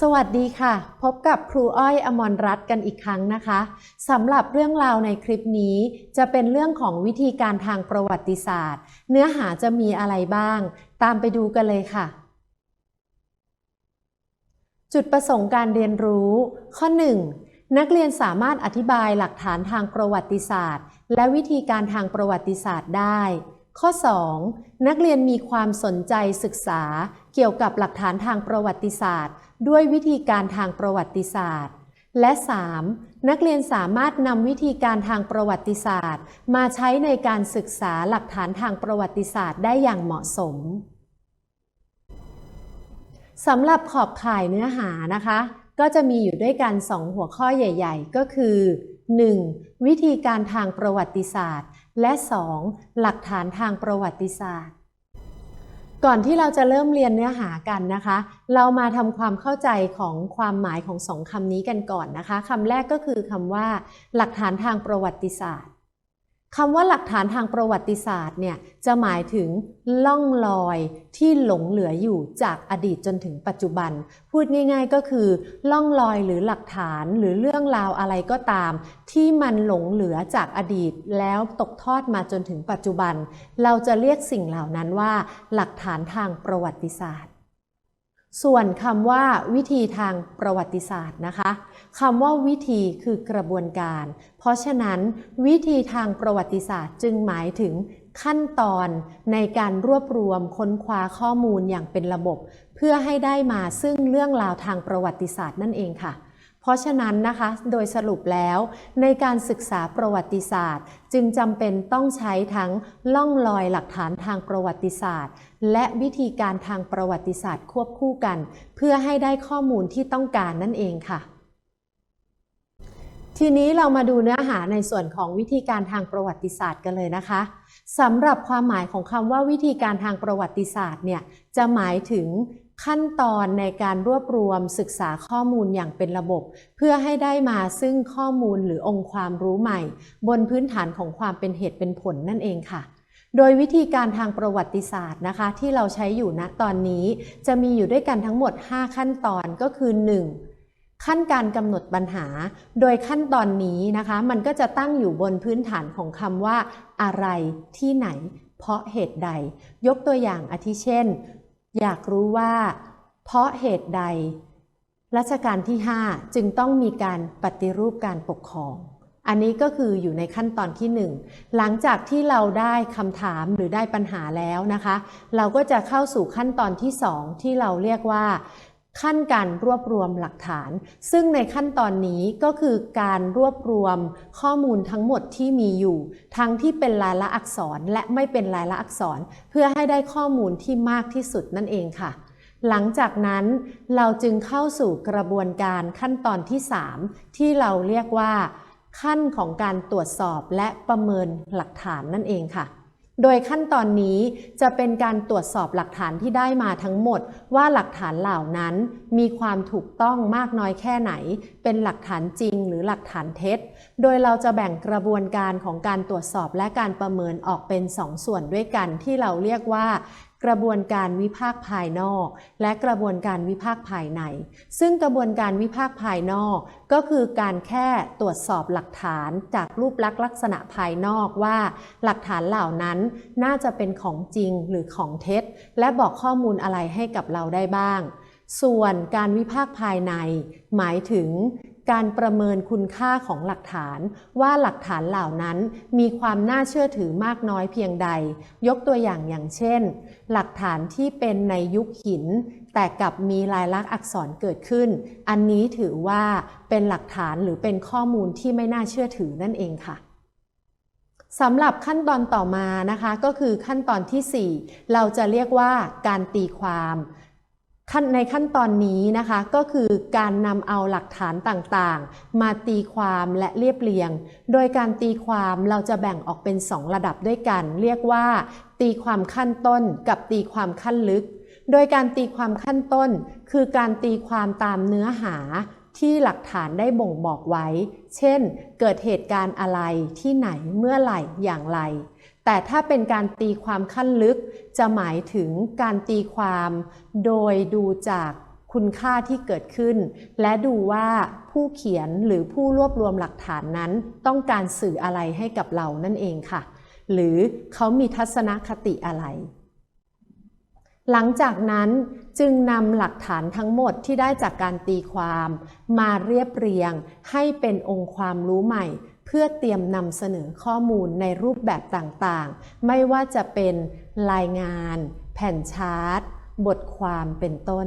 สวัสดีค่ะ พบกับครูอ้อยอมรรัตน์กันอีกครั้งนะคะสำหรับเรื่องราวในคลิปนี้จะเป็นเรื่องของวิธีการทางประวัติศาสตร์ เนื้อหาจะมีอะไรบ้าง ตามไปดูกันเลยค่ะ จุดประสงค์การเรียนรู้ ข้อ 1. นักเรียนสามารถอธิบายหลักฐานทางประวัติศาสตร์ และวิธีการทางประวัติศาสตร์ได้ข้อ 2. นักเรียนมีความสนใจศึกษา เกี่ยวกับหลักฐานทางประวัติศาสตร์ ด้วยวิธีการทางประวัติศาสตร์ และ 3. นักเรียนสามารถนำวิธีการทางประวัติศาสตร์ มาใช้ในการศึกษาหลักฐานทางประวัติศาสตร์ได้อย่างเหมาะสมสำหรับขอบข่ายเนื้อหานะคะ ก็จะมีอยู่ด้วยกัน 2 หัวข้อใหญ่ ๆ ก็คือ 1. วิธีการทางประวัติศาสตร์ และ 2. หลักฐานทางประวัติศาสตร์ ก่อนที่เราจะเริ่มเรียนเนื้อหากันนะคะ เรามาทำความเข้าใจของความหมายของสองคำนี้กันก่อนนะคะคำแรกก็คือคำว่า หลักฐานทางประวัติศาสตร์ คำว่าหลักฐานทางประวัติศาสตร์เนี่ยจะหมายถึงล่องลอยที่หลงเหลืออยู่จากอดีตจนถึงปัจจุบัน พูดง่าย ๆ ก็คือล่องลอยหรือหลักฐานหรือเรื่องราวอะไรก็ตาม ที่มันหลงเหลือจากอดีตแล้วตกทอดมาจนถึงปัจจุบัน เราจะเรียกสิ่งเหล่านั้นว่า หลักฐานทางประวัติศาสตร์ ส่วนคำว่าวิธีทางประวัติศาสตร์นะคะคำว่าวิธีคือกระบวนการ เพราะฉะนั้นวิธีทางประวัติศาสตร์จึงหมายถึงขั้นตอนในการรวบรวมค้นคว้าข้อมูลอย่างเป็นระบบ เพื่อให้ได้มาซึ่งเรื่องราวทางประวัติศาสตร์นั่นเองค่ะ เพราะฉะนั้นนะคะโดยสรุปแล้วในการศึกษาประวัติศาสตร์ จึงจำเป็นต้องใช้ทั้งล่องลอยหลักฐานทางประวัติศาสตร์ และวิธีการทางประวัติศาสตร์ควบคู่กัน เพื่อให้ได้ข้อมูลที่ต้องการนั่นเองค่ะ ทีนี้เรามาดูเนื้อหาในส่วนของวิธีการทางประวัติศาสตร์กันเลยนะคะสำหรับความหมายของคำว่าวิธีการทางประวัติศาสตร์เนี่ยจะหมายถึง ขั้นตอนในการรวบรวมศึกษาข้อมูลอย่างเป็นระบบ เพื่อให้ได้มาซึ่งข้อมูลหรือองค์ความรู้ใหม่ บนพื้นฐานของความเป็นเหตุเป็นผลนั่นเองค่ะ โดยวิธีการทางประวัติศาสตร์นะคะ ที่เราใช้อยู่ณตอนนี้ จะมีอยู่ด้วยกันทั้งหมด 5 ขั้นตอนก็คือ 1. ขั้นการกำหนดปัญหา โดยขั้นตอนนี้นะคะ มันก็จะตั้งอยู่บนพื้นฐานของคำว่า อะไรที่ไหน เพราะเหตุใด ยกตัวอย่างอาทิเช่น อยากรู้ว่า เพราะเหตุใด รัชกาลที่ 5 จึงต้องมีการปฏิรูปการปกครอง อันนี้ก็คืออยู่ในขั้นตอนที่ 1 หลังจากที่เราได้คำถามหรือได้ปัญหาแล้วนะคะ เราก็จะเข้าสู่ขั้นตอนที่ 2 ที่เราเรียกว่า ขั้นการรวบรวมหลักฐาน ซึ่งในขั้นตอนนี้ก็คือการรวบรวมข้อมูลทั้งหมดที่มีอยู่ ทั้งที่เป็นลายละอักษรและไม่เป็นลายละอักษร เพื่อให้ได้ข้อมูลที่มากที่สุดนั่นเองค่ะ หลังจากนั้นเราจึงเข้าสู่กระบวนการขั้นตอนที่ 3 ที่เราเรียกว่า ขั้นของการตรวจสอบและประเมินหลักฐานนั่นเองค่ะ โดยขั้นตอนนี้จะเป็นการตรวจสอบหลักฐานที่ได้มาทั้งหมด ว่าหลักฐานเหล่านั้นมีความถูกต้องมากน้อยแค่ไหน เป็นหลักฐานจริงหรือหลักฐานเท็จ โดยเราจะแบ่งกระบวนการของการตรวจสอบและการประเมินออกเป็น 2ส่วนด้วยกันที่เราเรียกว่า กระบวนการวิพากษ์ภายนอก และกระบวนการวิพากษ์ภายใน ซึ่งกระบวนการวิพากษ์ภายนอก ก็คือการแค่ตรวจสอบหลักฐานจากรูปลักษณ์ลักษณะภายนอกว่า หลักฐานเหล่านั้นน่าจะเป็นของจริงหรือของเท็จ และบอกข้อมูลอะไรให้กับเราได้บ้าง ส่วนการวิพากษ์ภายใน หมายถึง การประเมินคุณค่าของหลักฐาน ว่าหลักฐานเหล่านั้นมีความน่าเชื่อถือมากน้อยเพียงใด ยกตัวอย่างอย่างเช่น หลักฐานที่เป็นในยุคหิน แต่กับมีลายลักษณ์อักษรเกิดขึ้น อันนี้ถือว่าเป็นหลักฐานหรือเป็นข้อมูลที่ไม่น่าเชื่อถือนั่นเองค่ะสำหรับขั้นตอนต่อมานะคะ ก็คือขั้นตอนที่ 4 เราจะเรียกว่าการตีความ ขั้นในขั้นตอนนี้นะคะก็คือการนำเอาหลักฐานต่างๆ มาตีความและเรียบเรียง โดยการตีความเราจะแบ่งออกเป็น 2 ระดับด้วยกัน เรียกว่า ตีความขั้นต้นกับตีความขั้นลึก โดยการตีความขั้นต้น คือการตีความตามเนื้อหา ที่หลักฐานได้บ่งบอกไว้ เช่น เกิดเหตุการณ์อะไรที่ไหนเมื่อไหร่อย่างไร แต่ถ้าเป็นการตีความขั้นลึก จะหมายถึงการตีความ โดยดูจากคุณค่าที่เกิดขึ้น และดูว่าผู้เขียนหรือผู้รวบรวมหลักฐานนั้น ต้องการสื่ออะไรให้กับเรานั่นเองค่ะ หรือเขามีทัศนคติอะไร หลังจากนั้นจึงนำหลักฐานทั้งหมดที่ได้จากการตีความ มาเรียบเรียงให้เป็นองค์ความรู้ใหม่ เพื่อเตรียมนำเสนอข้อมูลในรูปแบบต่างๆ ไม่ว่าจะเป็นรายงาน แผ่นชาร์ตบทความเป็นต้น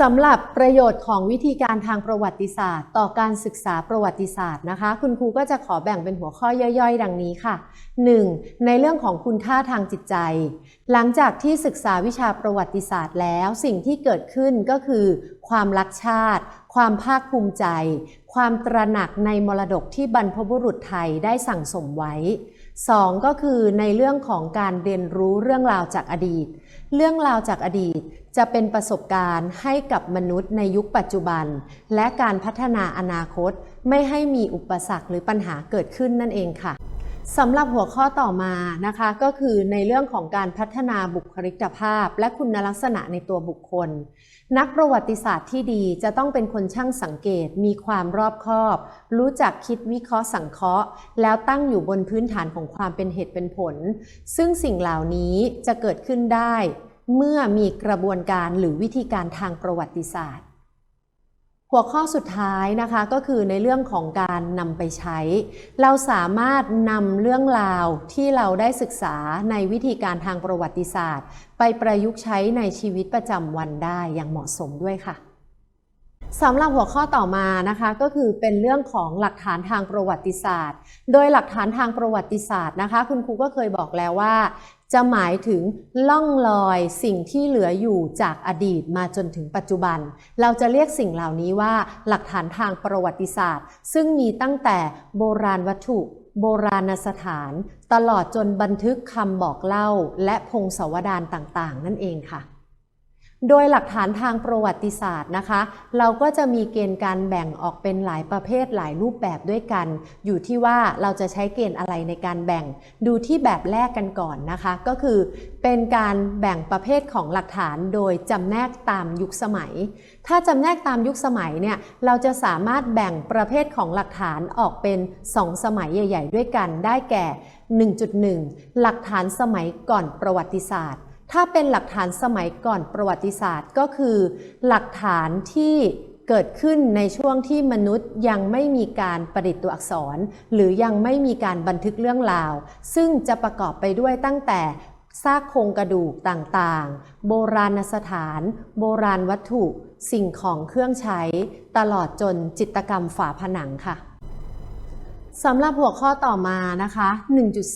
สำหรับประโยชน์ของวิธีการทางประวัติศาสตร์ ต่อการศึกษาประวัติศาสตร์นะคะ คุณครูก็จะขอแบ่งเป็นหัวข้อย่อยๆ ดังนี้ค่ะ 1. ในเรื่องของคุณค่าทางจิตใจ หลังจากที่ศึกษาวิชาประวัติศาสตร์แล้วสิ่งที่เกิดขึ้นก็คือ ความรักชาติ ความภาคภูมิใจ ความตระหนักในมรดกที่บรรพบุรุษไทยได้สั่งสมไว้ 2. ก็คือในเรื่องของการเรียนรู้เรื่องราวจากอดีต เรื่องราวจากอดีตจะเป็นประสบการณ์ให้กับมนุษย์ในยุคปัจจุบัน และการพัฒนาอนาคต ไม่ให้มีอุปสรรคหรือปัญหาเกิดขึ้นนั่นเองค่ะ สำหรับหัวข้อต่อมานะคะก็คือในเรื่องของการพัฒนาบุคลิกภาพ และคุณลักษณะในตัวบุคคล นักประวัติศาสตร์ที่ดีจะต้องเป็นคนช่างสังเกต มีความรอบคอบ รู้จักคิดวิเคราะห์สังเคราะห์ แล้วตั้งอยู่บนพื้นฐานของความเป็นเหตุเป็นผล ซึ่งสิ่งเหล่านี้จะเกิดขึ้นได้ เมื่อมีกระบวนการหรือวิธีการทางประวัติศาสตร์ หัวข้อสุดท้ายนะคะก็คือในเรื่องของการนำไปใช้ เราสามารถนำเรื่องราวที่เราได้ศึกษาในวิธีการทางประวัติศาสตร์ ไปประยุกต์ใช้ในชีวิตประจำวันได้อย่างเหมาะสมด้วยค่ะสำหรับหัวข้อต่อมานะคะก็คือเป็นเรื่องของหลักฐานทางประวัติศาสตร์ โดยหลักฐานทางประวัติศาสตร์นะคะ คุณครูก็เคยบอกแล้วว่า จะหมายถึงล่องลอยสิ่งที่เหลืออยู่จากอดีตมาจนถึงปัจจุบัน เราจะเรียกสิ่งเหล่านี้ว่าหลักฐานทางประวัติศาสตร์ ซึ่งมีตั้งแต่โบราณวัตถุ โบราณสถาน ตลอดจนบันทึกคำบอกเล่า และพงศาวดารต่างๆ นั่นเองค่ะ โดยหลักฐานทางประวัติศาสตร์นะคะ เราก็จะมีเกณฑ์การแบ่งออกเป็นหลายประเภทหลายรูปแบบด้วยกัน อยู่ที่ว่าเราจะใช้เกณฑ์อะไรในการแบ่ง ดูที่แบบแรกกันก่อนนะคะ ก็คือเป็นการแบ่งประเภทของหลักฐานโดยจำแนกตามยุคสมัย ถ้าจำแนกตามยุคสมัยเนี่ยเราจะสามารถแบ่งประเภทของหลักฐานออกเป็น 2 สมัยใหญ่ ๆ ด้วยกันได้แก่ 1.1 หลักฐานสมัยก่อนประวัติศาสตร์ ถ้าเป็นหลักฐานสมัยก่อนประวัติศาสตร์ก็คือ หลักฐานที่เกิดขึ้นในช่วงที่มนุษย์ยังไม่มีการประดิษฐ์ตัวอักษร หรือยังไม่มีการบันทึกเรื่องราว ซึ่งจะประกอบไปด้วยตั้งแต่ซากโครงกระดูกต่างๆ โบราณสถาน โบราณวัตถุ สิ่งของเครื่องใช้ ตลอดจนจิตรกรรมฝาผนังค่ะสำหรับหัวข้อต่อมานะคะ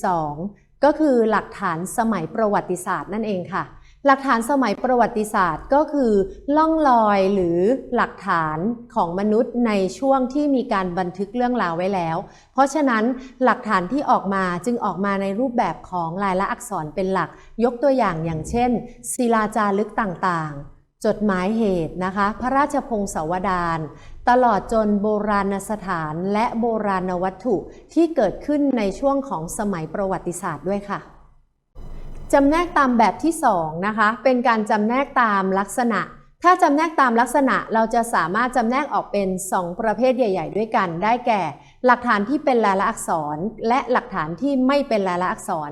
1.2 ก็คือหลักฐานสมัยประวัติศาสตร์นั่นเองค่ะ หลักฐานสมัยประวัติศาสตร์ก็คือล่องลอยหรือหลักฐานของมนุษย์ในช่วงที่มีการบันทึกเรื่องราวไว้แล้ว เพราะฉะนั้นหลักฐานที่ออกมาจึงออกมาในรูปแบบของลายลักษณ์อักษรเป็นหลัก ยกตัวอย่างอย่างเช่นศิลาจารึกต่างๆ จดหมายเหตุนะคะ พระราชพงศาวดารตลอดจนโบราณสถานและโบราณวัตถุที่เกิดขึ้นในช่วงของสมัยประวัติศาสตร์ด้วยค่ะจำแนกตามแบบที่2นะคะเป็นการจำแนกตามลักษณะ ถ้าจำแนกตามลักษณะเราจะสามารถจำแนกออกเป็น 2 ประเภทใหญ่ ๆ ด้วยกัน ได้แก่ หลักฐานที่เป็นลายลักษณ์อักษร และหลักฐานที่ไม่เป็นลายลักษณ์อักษร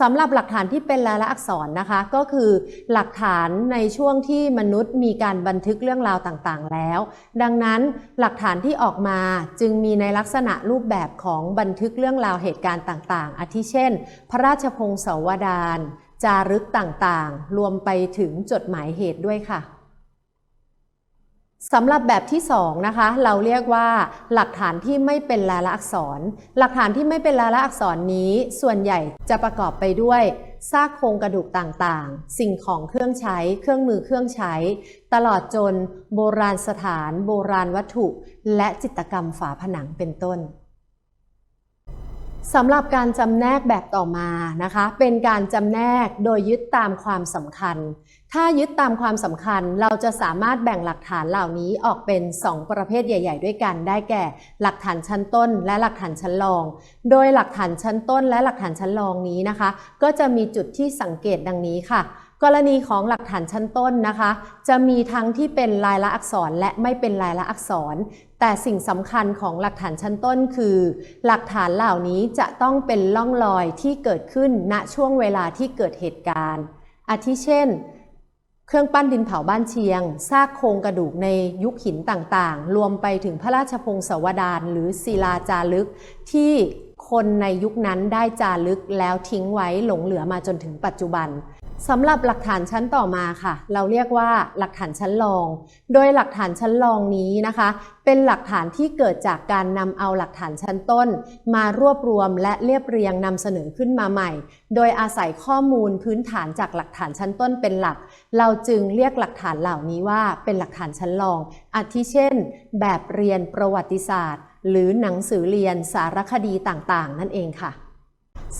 สำหรับหลักฐานที่เป็นลายลักษณ์อักษรนะคะ ก็คือหลักฐานในช่วงที่มนุษย์มีการบันทึกเรื่องราวต่างๆ แล้ว ดังนั้นหลักฐานที่ออกมาจึงมีในลักษณะรูปแบบของบันทึกเรื่องราวเหตุการณ์ต่างๆ อาทิเช่น พระราชพงศาวดารจารึกต่างๆ รวมไปถึงจดหมายเหตุด้วยค่ะ สำหรับแบบที่2นะคะเราเรียกว่าหลักฐานที่ไม่เป็นลายลักษณ์อักษรหลักฐานที่ไม่เป็นลายลักษณ์อักษรนี้ ส่วนใหญ่จะประกอบไปด้วยซากโครงกระดูกต่างๆ สิ่งของเครื่องใช้ เครื่องมือเครื่องใช้ ตลอดจน โบราณสถาน โบราณวัตถุ และจิตรกรรมฝาผนังเป็นต้น สำหรับการจำแนกแบบต่อมานะคะ เป็นการจำแนกโดยยึดตามความสำคัญ ถ้ายึดตามความสำคัญเราจะสามารถแบ่งหลักฐานเหล่านี้ออกเป็น 2 ประเภทใหญ่ ๆ ด้วยกัน ได้แก่ หลักฐานชั้นต้น และหลักฐานชั้นรอง โดยหลักฐานชั้นต้น และหลักฐานชั้นรองนี้นะคะ ก็จะมีจุดที่สังเกตดังนี้ค่ะกรณีของหลักฐานชั้นต้นนะคะ จะมีทั้งที่เป็นลายละอักษรและไม่เป็นลายละอักษร แต่สิ่งสำคัญของหลักฐานชั้นต้นคือ หลักฐานเหล่านี้จะต้องเป็นล่องรอยที่เกิดขึ้นณช่วงเวลาที่เกิดเหตุการณ์ อาทิเช่น เครื่องปั้นดินเผาบ้านเชียง ซากโครงกระดูกในยุคหินต่างๆ รวมไปถึงพระราชพงศาวดารหรือศิลาจารึก ที่คนในยุคนั้นได้จารึกแล้วทิ้งไว้หลงเหลือมาจนถึงปัจจุบัน สำหรับหลักฐานชั้นต่อมาค่ะ เราเรียกว่าหลักฐานชั้นรอง โดยหลักฐานชั้นรองนี้นะคะ เป็นหลักฐานที่เกิดจากการนำเอาหลักฐานชั้นต้น มารวบรวมและเรียบเรียงนำเสนอขึ้นมาใหม่ โดยอาศัยข้อมูลพื้นฐานจากหลักฐานชั้นต้นเป็นหลัก เราจึงเรียกหลักฐานเหล่านี้ว่าเป็นหลักฐานชั้นรอง อาทิเช่น แบบเรียนประวัติศาสตร์ หรือหนังสือเรียนสารคดีต่างๆ นั่นเองค่ะ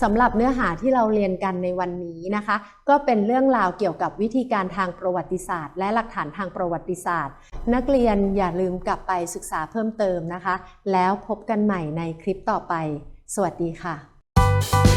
สำหรับเนื้อหาที่เราเรียนกันในวันนี้นะคะ ก็เป็นเรื่องราวเกี่ยวกับวิธีการทางประวัติศาสตร์ และหลักฐานทางประวัติศาสตร์ นักเรียนอย่าลืมกลับไปศึกษาเพิ่มเติมนะคะ แล้วพบกันใหม่ในคลิปต่อไป สวัสดีค่ะ